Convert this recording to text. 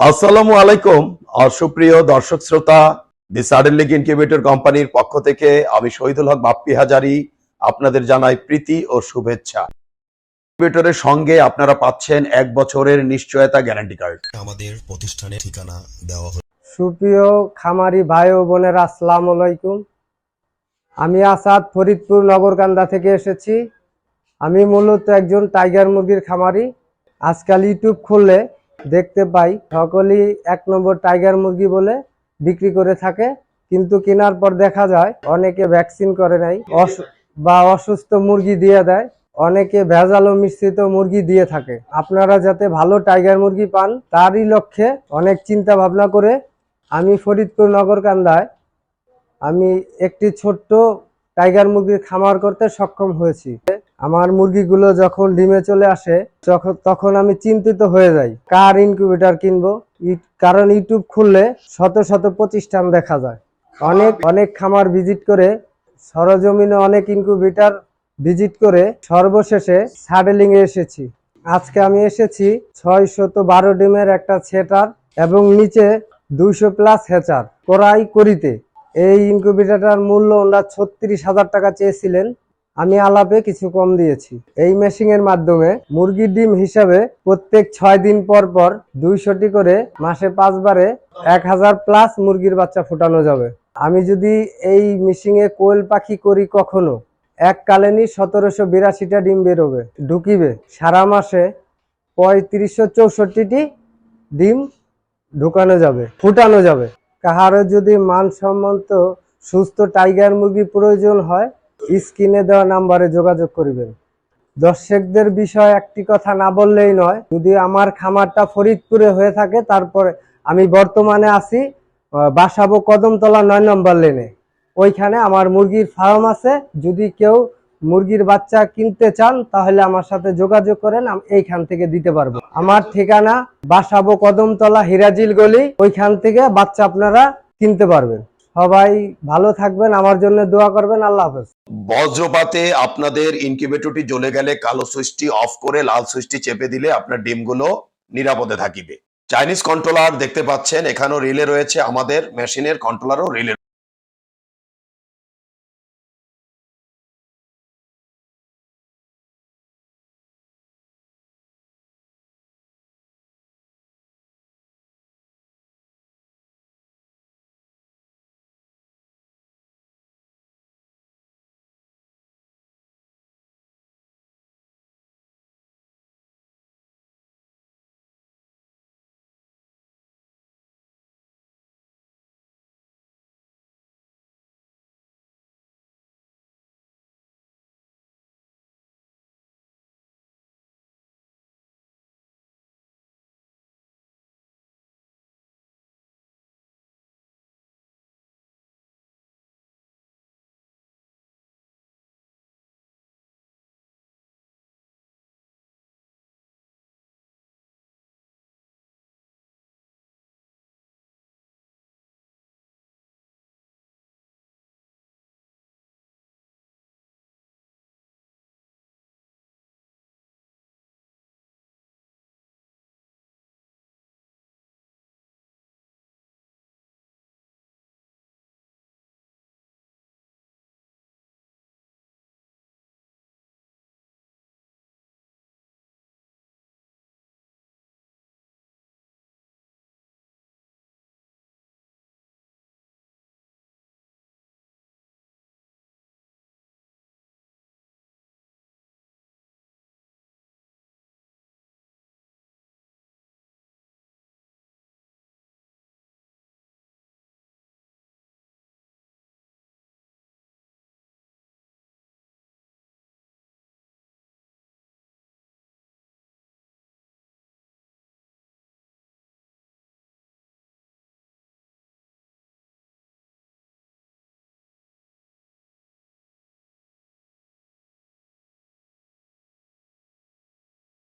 আসসালামু আলাইকুম আর সুপ্রিয় দর্শক শ্রোতা দি সাডেন লিগ ইনকিউবেটর কোম্পানির পক্ষ থেকে আমি শহীদুল হক বাপ্পি হাজারি আপনাদের জানাই প্রীতি ও শুভেচ্ছা। ইনকিউবেটরের সঙ্গে আপনারা পাচ্ছেন এক বছরের নিশ্চয়তা গ্যারান্টি কার্ড। আমাদের প্রতিষ্ঠানের ঠিকানা দেওয়া হলো সুপ্রিয় খামারি ভাই ও বোনের আসসালাম আলাইকুম। আমি আসাদ ফরিদপুর নগরকান্দা থেকে এসেছি। আমি মূলত একজন টাইগার মুরগির খামারি। আজকাল ইউটিউব খুললে দেখতে পাই। সকলেই এক নম্বর টাইগার মুরগি বলে বিক্রি করে থাকে। কিন্তু কেনার পর দেখা যায়, অনেকে ভ্যাকসিন করে নাই বা অসুস্থ মুরগি দিয়ে দেয়। অনেকে ভেজাল মিশ্রিত মুরগি দিয়ে থাকে। আপনারা যাতে ভালো টাইগার মুরগি পান, তারই লক্ষ্যে অনেক চিন্তা ভাবনা করে আমি ফরিদপুর নগরকান্দায় আমি একটি ছোট্ট টাইগার মুরগির খামার করতে সক্ষম হয়েছি। আমার মুরগিগুলো যখন ডিমে চলে আসে তখন আমি চিন্তিত হয়ে যাই, কার ইনকিউবেটর কিনবো? কারণ ইউটিউব খুললে শত শত প্রতিষ্ঠান দেখা যায়। অনেক অনেক খামার ভিজিট করে, সরজমিনে অনেক ইনকিউবেটর ভিজিট করে সর্বশেষে সাডেলিং এ এসেছি। আজকে আমি এসেছি ছয় শত বারো ডিমের একটা সেটার এবং নিচে দুইশো প্লাস হেচার করাই করিতে। এই ইনকিউবেটরটার মূল্য ওনারা ছত্রিশ হাজার টাকা চেয়েছিলেন। আমি আলাপে কিছু কম দিয়েছি। এই মেশিং এর মাধ্যমে মুরগির ডিম হিসাবে প্রত্যেক ছয় দিন পর পর দুইশোটি করে মাসে পাঁচবারে এক হাজার প্লাস মুরগির বাচ্চা ফোটানো যাবে। আমি যদি এই মেশিং এ কোয়েল পাখি করি কখনো, এক কালেনি সতেরোশো বিরাশিটা ডিম বেরোবে, ঢুকিবে। সারা মাসে পঁয়ত্রিশশো চৌষট্টিটি ডিম ঢুকানো যাবে, ফুটানো যাবে। কাহারও যদি মানসম্মত সুস্থ টাইগার মুরগি প্রয়োজন হয় স্ক্রিনে দেওয়া নাম্বারে যোগাযোগ করিবেন। দর্শকদের বিষয়ে একটি কথা না বললেই নয়, যদি আমার খামারটা ফরিদপুরে হয়ে থাকে, তারপরে আমি বর্তমানে আছি বাসাবো কদমতলা নয় নম্বর লেনে। ওইখানে আমার মুরগির ফার্ম আছে, যদি কেউ মুরগির বাচ্চা কিনতে চান, তাহলে আমার সাথে যোগাযোগ করেন, আমি এইখান থেকে দিতে পারব। আমার ঠিকানা বাসাবো কদমতলা হিরাজিল গলি ওইখান থেকে বাচ্চা আপনারা কিনতে পারবেন। সবাই ভালো থাকবেন, আমার জন্য দোয়া করবেন, আল্লাহ হাফেজ। বজ্রপাতে আপনাদের ইনকিউবেটরটি জ্বলে গেলে কালো সুইচটি অফ করে লাল সুইচটি চেপে দিলে আপনার ডিমগুলো নিরাপদে থাকিবে। চাইনিজ কন্ট্রোলার দেখতে পাচ্ছেন, এখানেও রিলে রয়েছে আমাদের মেশিনের কন্ট্রোলারও রিলে